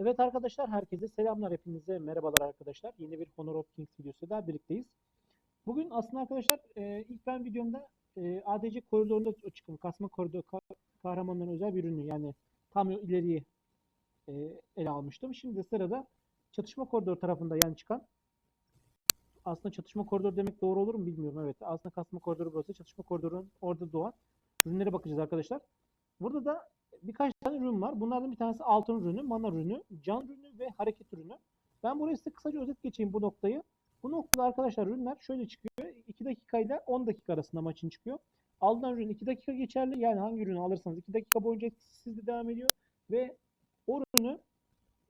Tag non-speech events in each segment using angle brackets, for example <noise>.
Evet arkadaşlar herkese selamlar hepinize merhabalar arkadaşlar. Yeni bir Honor of Kings videosu daha birlikteyiz. Bugün aslında arkadaşlar e, ilk ben videomda e, ADC koridorunda çıkan kasma koridor ka kahramanların özel bir ürünü yani tam ileriyi e, ele almıştım. Şimdi sırada çatışma koridoru tarafında yani çıkan aslında çatışma koridoru demek doğru olur mu bilmiyorum. Evet aslında kasma koridoru burası. Çatışma koridorunun orada doğan ürünlere bakacağız arkadaşlar. Burada da birkaç tane ürün var. Bunlardan bir tanesi altın ürünü, mana ürünü, can ürünü ve hareket ürünü. Ben buraya size kısaca özet geçeyim bu noktayı. Bu noktada arkadaşlar ürünler şöyle çıkıyor. 2 dakika ile 10 dakika arasında maçın çıkıyor. Alınan ürün 2 dakika geçerli. Yani hangi ürünü alırsanız 2 dakika boyunca etkisiz de devam ediyor. Ve o ürünü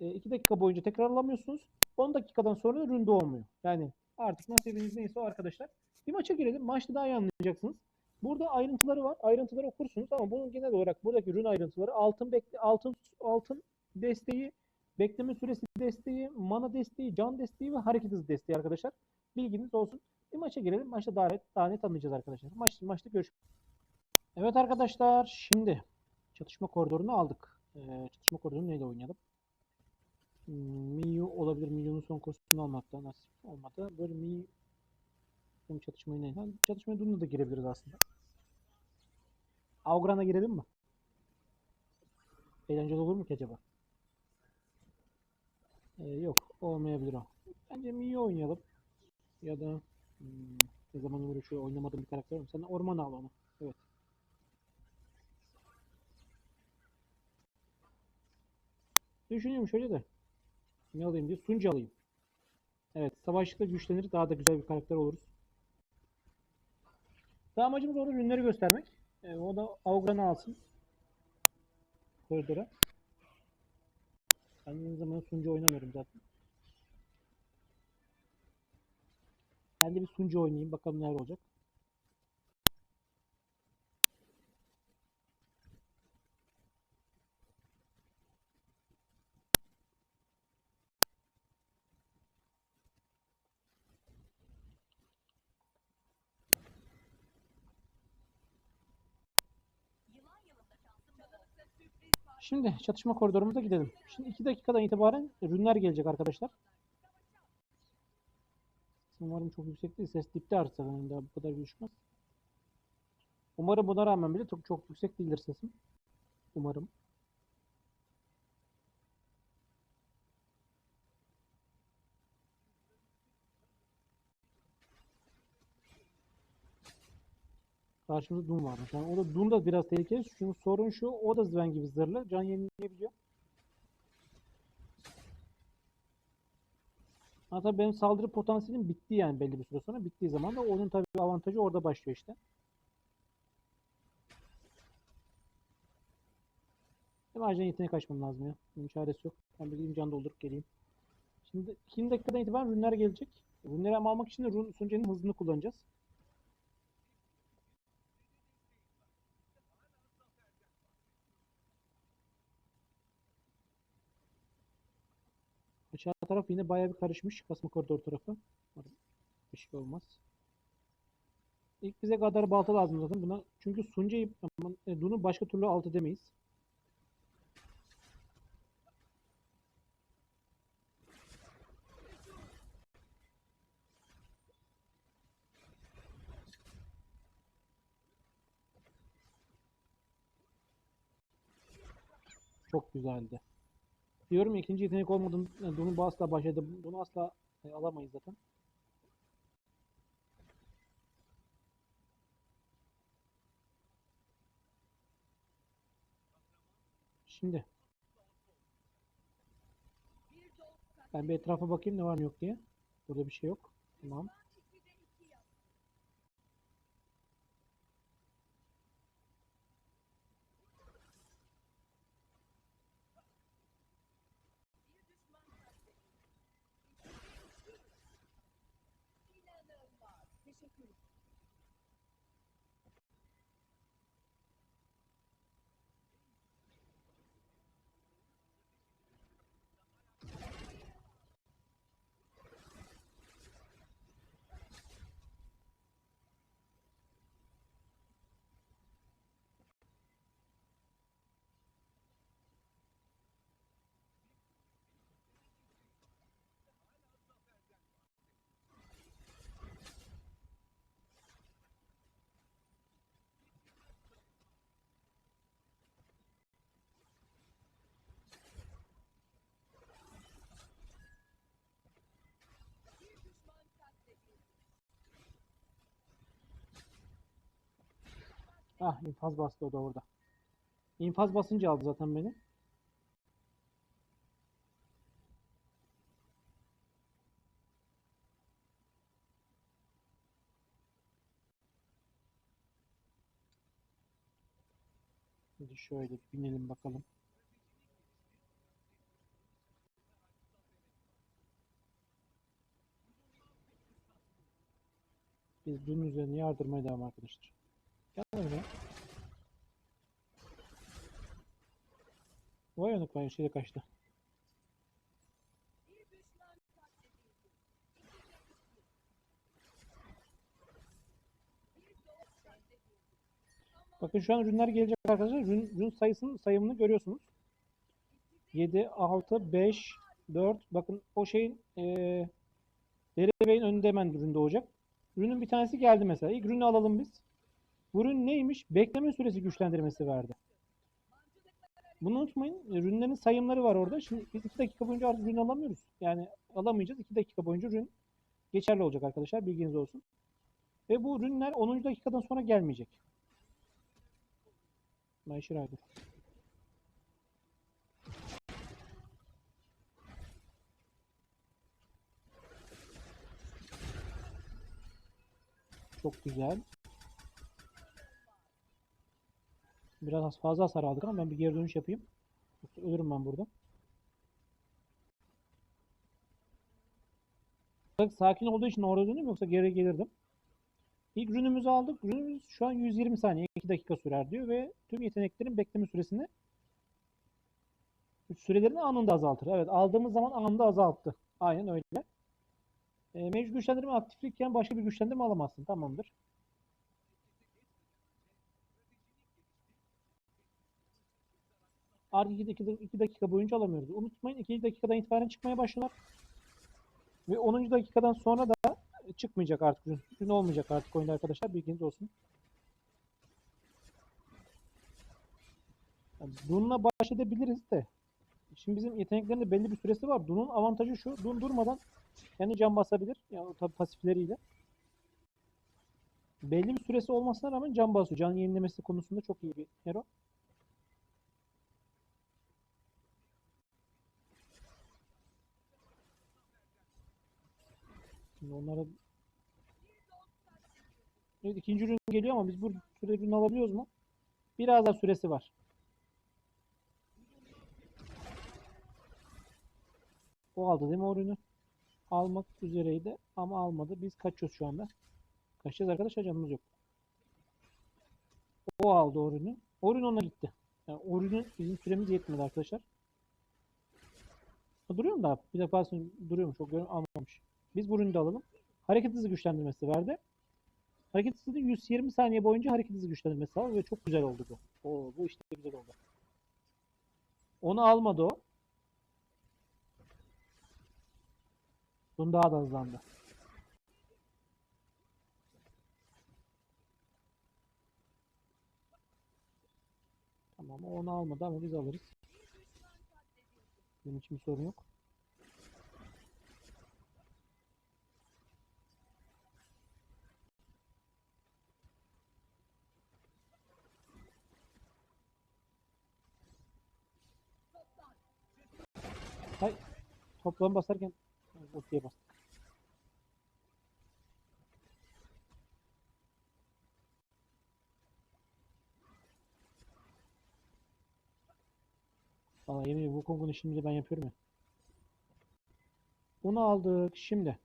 2 dakika boyunca tekrar alamıyorsunuz. 10 dakikadan sonra ürün doğmuyor. Yani artık nasibiniz neyse o arkadaşlar. Bir maça girelim. Maçta daha iyi anlayacaksınız. Burada ayrıntıları var. Ayrıntıları okursunuz ama bunun genel olarak buradaki ürün ayrıntıları altın bekle altın altın desteği, bekleme süresi desteği, mana desteği, can desteği ve hareket hızı desteği arkadaşlar. Bilginiz olsun. Bir maça girelim. Maçta daha net, daha net anlayacağız arkadaşlar. Maç, maçta görüşürüz. Evet arkadaşlar şimdi çatışma koridorunu aldık. Ee, çatışma koridorunu neyle oynayalım? Hmm, Miyu olabilir. Miyu'nun son kostümünü almakta nasip olmadı. Böyle Miyu Hem çatışmayı neyle? Çatışmaya Dun'la da girebiliriz aslında. Avgran'a girelim mi? Eğlenceli olur mu ki acaba? Ee, yok. Olmayabilir o. Bence Miyu oynayalım. Ya da hmm, ne zaman uğraşıyor oynamadığım bir karakter var. Sen orman al onu. Evet. Düşünüyorum şöyle de. Ne alayım diye. Sunca alayım. Evet. Savaşlıkta güçlenir. Daha da güzel bir karakter oluruz. Daha amacımız orada ürünleri göstermek. E, o da Augran'ı alsın. Koridora. Ben aynı zamanda sunucu oynamıyorum zaten. Ben de bir sunucu oynayayım. Bakalım neler olacak. Şimdi çatışma koridorumuza gidelim. Şimdi 2 dakikadan itibaren ürünler gelecek arkadaşlar. Umarım çok yüksek değil. Ses dipte artsa yani daha bu kadar düşmez. Umarım buna rağmen bile çok çok yüksek değildir sesim. Umarım. Karşımızda Doom varmış. Yani o da Doom da biraz tehlikeli. Çünkü sorun şu, o da Zven gibi zırhlı. Can yenileyebiliyor. Hatta benim saldırı potansiyelim bitti yani belli bir süre sonra. Bittiği zaman da onun tabii avantajı orada başlıyor işte. Hemen ajan yeteneğe kaçmam lazım ya. Bunun çaresi yok. Ben bir can doldurup geleyim. Şimdi 20 dakikadan itibaren ürünler gelecek. Ürünleri ama almak için de run sunucunun hızını kullanacağız. Aşağı taraf yine bayağı bir karışmış. Kasma koridor tarafı. Bir şey olmaz. İlk bize kadar balta lazım zaten buna. Çünkü Sunca'yı e, Dun'u başka türlü alt edemeyiz. Çok güzeldi. Diyorum ya ikinci yetenek olmadan bunu asla başladı. Bunu asla e, alamayız zaten. Şimdi ben bir etrafa bakayım ne var ne yok diye. Burada bir şey yok. Tamam. Ah infaz bastı o da orada. İnfaz basınca aldı zaten beni. Hadi şöyle binelim bakalım. Biz bunun üzerine yardırmaya devam arkadaşlar. Gel buraya. Vay yanık vay şeyde kaçtı. Bakın şu an ürünler gelecek arkadaşlar. Ürün, ürün sayısının sayımını görüyorsunuz. 7, 6, 5, 4. Bakın o şeyin eee Bey'in önünde hemen ürün doğacak. Ürünün bir tanesi geldi mesela. İlk ürünü alalım biz. Ürün neymiş? Bekleme süresi güçlendirmesi verdi. Bunu unutmayın. Ürünlerin sayımları var orada. Şimdi biz 2 dakika boyunca artık ürün alamıyoruz. Yani alamayacağız. 2 dakika boyunca ürün geçerli olacak arkadaşlar. Bilginiz olsun. Ve bu ürünler 10. dakikadan sonra gelmeyecek. Mayşir abi. Çok güzel. Biraz fazla hasar aldık ama ben bir geri dönüş yapayım. Ölürüm ben burada. Sakin olduğu için orada dönüyorum yoksa geri gelirdim. İlk ürünümüzü aldık. Ürünümüz şu an 120 saniye, 2 dakika sürer diyor ve tüm yeteneklerin bekleme süresini sürelerini anında azaltır. Evet aldığımız zaman anında azalttı. Aynen öyle. E, mevcut güçlendirme aktiflikken başka bir güçlendirme alamazsın. Tamamdır. Artık 2 dakika boyunca alamıyoruz. Unutmayın 2 dakikadan itibaren çıkmaya başlıyorlar. Ve 10. dakikadan sonra da çıkmayacak artık. Ürün olmayacak artık oyunda arkadaşlar. Bilginiz olsun. Yani Dun'la baş edebiliriz de. Şimdi bizim yeteneklerin de belli bir süresi var. Dun'un avantajı şu. Dun durmadan kendi can basabilir. Yani tabi pasifleriyle. Belli bir süresi olmasına rağmen can basıyor. Can yenilemesi konusunda çok iyi bir hero. Şimdi onlara Evet ikinci ürün geliyor ama biz bu süre ürün alabiliyoruz mu? Biraz daha süresi var. O aldı değil mi o ürünü? Almak üzereydi ama almadı. Biz kaçıyoruz şu anda. Kaçacağız arkadaşlar canımız yok. O aldı o ürünü. O ürün ona gitti. Yani o ürünün bizim süremiz yetmedi arkadaşlar. Duruyor mu daha? Bir defa duruyormuş. O görün almamış. Biz bu ürünü de alalım. Hareket hızı güçlendirmesi verdi. Hareket hızı 120 saniye boyunca hareket hızı güçlendirmesi sağladı ve çok güzel oldu bu. Oo, bu işte güzel oldu. Onu almadı o. Bunun daha da hızlandı. Tamam onu almadı ama biz alırız. Benim için bir sorun yok. Hay toplam basarken okey bastık. Valla yemin ediyorum Wukong'un işini de ben yapıyorum ya. Bunu aldık şimdi.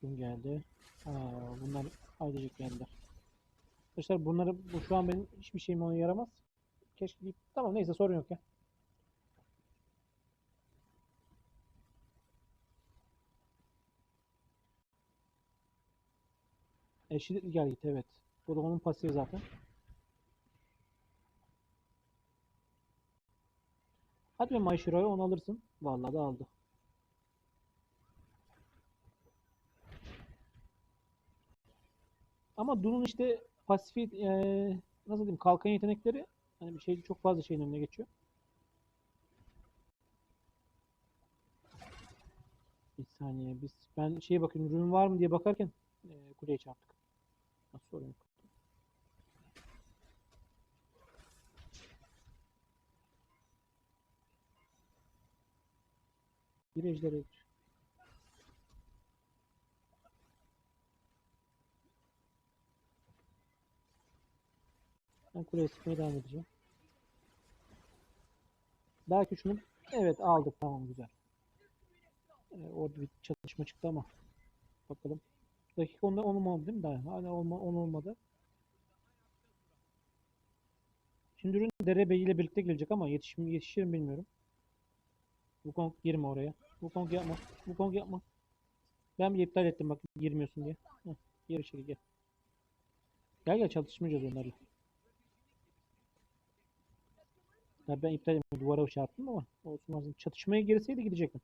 Kim geldi? Aa, bunlar ailecek geldiler. Arkadaşlar bunları bu şu an benim hiçbir şeyim ona yaramaz. Keşke tamam neyse sorun yok ya. Eşit gel git evet. Bu da onun pasifi zaten. Hadi be Maishiro'yu onu alırsın. Vallahi da aldı. Ama Dun'un işte pasifi eee, nasıl diyeyim kalkan yetenekleri hani bir şey çok fazla şeyin önüne geçiyor. saniye biz ben şeye bakıyorum ürün var mı diye bakarken e, kuleye çarptık. Nasıl sorun yok. Bir ejdere kuleye sıkmaya devam edeceğim. Belki şunu evet aldık tamam güzel. Ee, orada bir çatışma çıktı ama bakalım. Dakika 10'da 10 olmadı değil mi daha? Hala 10 olmadı. Şimdi ürün Dere Bey ile birlikte gelecek ama yetişir mi, yetişir mi bilmiyorum. Wukong girme oraya. Wukong yapma. Wukong yapma. Ben bir iptal ettim bak girmiyorsun diye. Heh, gir içeri gel. Gel gel çatışmayacağız onlarla. Ya ben iptal etmedim. Duvara çarptım ama olsun lazım. Çatışmaya girseydi gidecektim.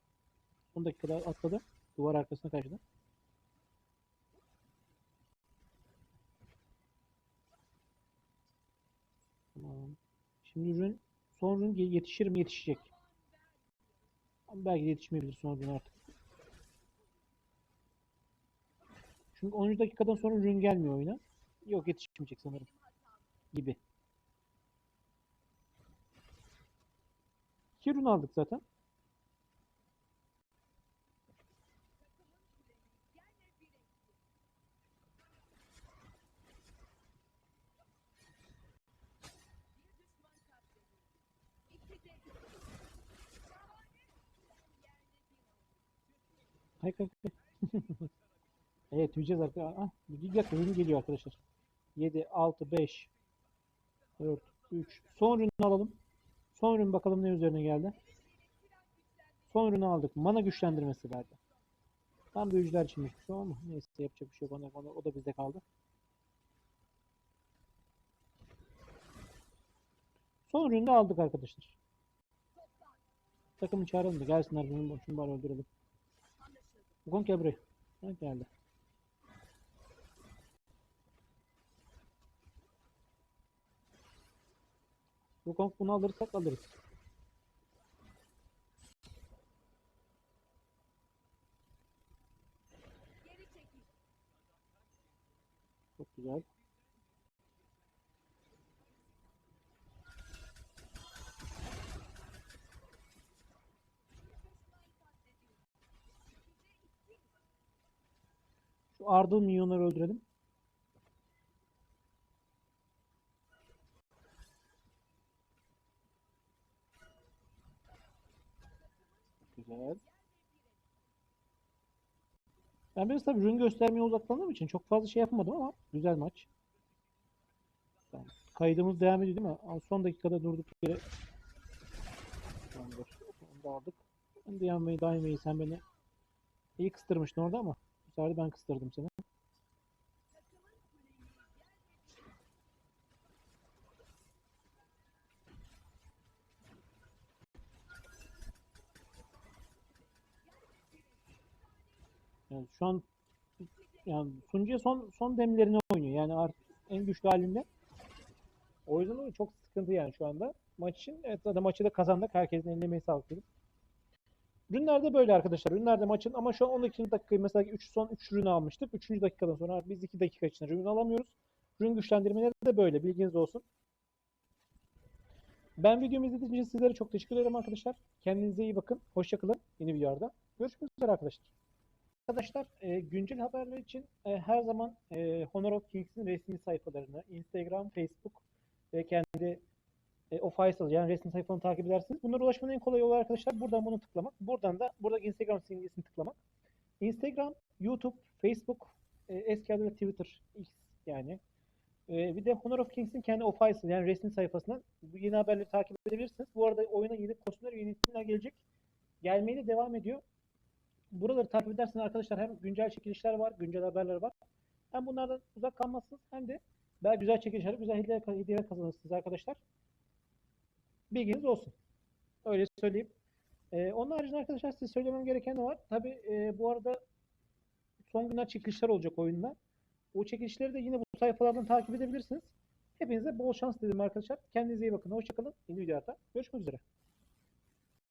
10 dakikada atladı. Duvar arkasına kaçtı. Tamam. Şimdi ürün son ürün yetişir mi yetişecek. Ama belki de yetişmeyebilir son ürün artık. Çünkü 10. dakikadan sonra ürün gelmiyor oyuna. Yok yetişmeyecek sanırım. Gibi. İki ürün aldık zaten. Hay hay hay. <laughs> Evet yiyeceğiz arkadaşlar. Ah, bir dakika ürün geliyor arkadaşlar. 7, 6, 5, 4, 3. Son ürünü alalım. Son ürün bakalım ne üzerine geldi. Son ürünü aldık. Mana güçlendirmesi verdi. Tam büyücüler içinmiş bir şey ama neyse yapacak bir şey yok. Ona, ona, o da bizde kaldı. Son ürünü de aldık arkadaşlar. Takımı çağıralım da gelsinler. Şunu, bari öldürelim. Gel buraya. Ha, geldi. Wukong bunu alırsak alırız. Çok güzel. Şu ardıl minyonları öldürelim. Güzel. Ben biraz tabii ürün göstermeye odaklandığım için çok fazla şey yapmadım ama güzel maç. Tamam. Kaydımız devam ediyor değil mi? Son dakikada durduk yere. Tamamdır. Onu da aldık. Ben de yanmayı daymayı sen beni iyi kıstırmıştın orada ama bu sefer ben kıstırdım seni. Yani şu an yani sunucuya son son demlerini oynuyor. Yani artık en güçlü halinde. O yüzden o çok sıkıntı yani şu anda. Maç için evet zaten maçı da kazandık. Herkesin eline emeği sağlık dedim. Ürünlerde böyle arkadaşlar. Ürünlerde maçın ama şu an 12. dakikayı mesela 3 son 3 ürün almıştık. 3. dakikadan sonra biz 2 dakika içinde ürün alamıyoruz. Ürün güçlendirmeleri de böyle. Bilginiz olsun. Ben videomu izlediğiniz için sizlere çok teşekkür ederim arkadaşlar. Kendinize iyi bakın. Hoşçakalın. Yeni videolarda. Görüşmek üzere arkadaşlar. Arkadaşlar e, güncel haberler için e, her zaman e, Honor of Kings'in resmi sayfalarını Instagram, Facebook ve kendi e, official yani resmi sayfalarını takip edersiniz. Bunlara ulaşmanın en kolay yolu arkadaşlar buradan bunu tıklamak. Buradan da buradaki Instagram simgesini tıklamak. Instagram, YouTube, Facebook, e, eski adıyla Twitter, X yani. E, bir de Honor of Kings'in kendi official yani resmi sayfasından bu yeni haberleri takip edebilirsiniz. Bu arada oyuna yeni kostümler, yeni isimler gelecek. Gelmeye de devam ediyor. Buraları takip ederseniz arkadaşlar hem güncel çekilişler var, güncel haberler var. Hem bunlardan uzak kalmazsınız hem de daha güzel çekilişler, güzel hediyeler, kazanırsınız arkadaşlar. Bilginiz olsun. Öyle söyleyeyim. Ee, onun haricinde arkadaşlar size söylemem gereken ne var? Tabi bu arada son günler çekilişler olacak oyunda. O çekilişleri de yine bu sayfalardan takip edebilirsiniz. Hepinize bol şans dedim arkadaşlar. Kendinize iyi bakın. Hoşçakalın. Yeni videolarda görüşmek üzere.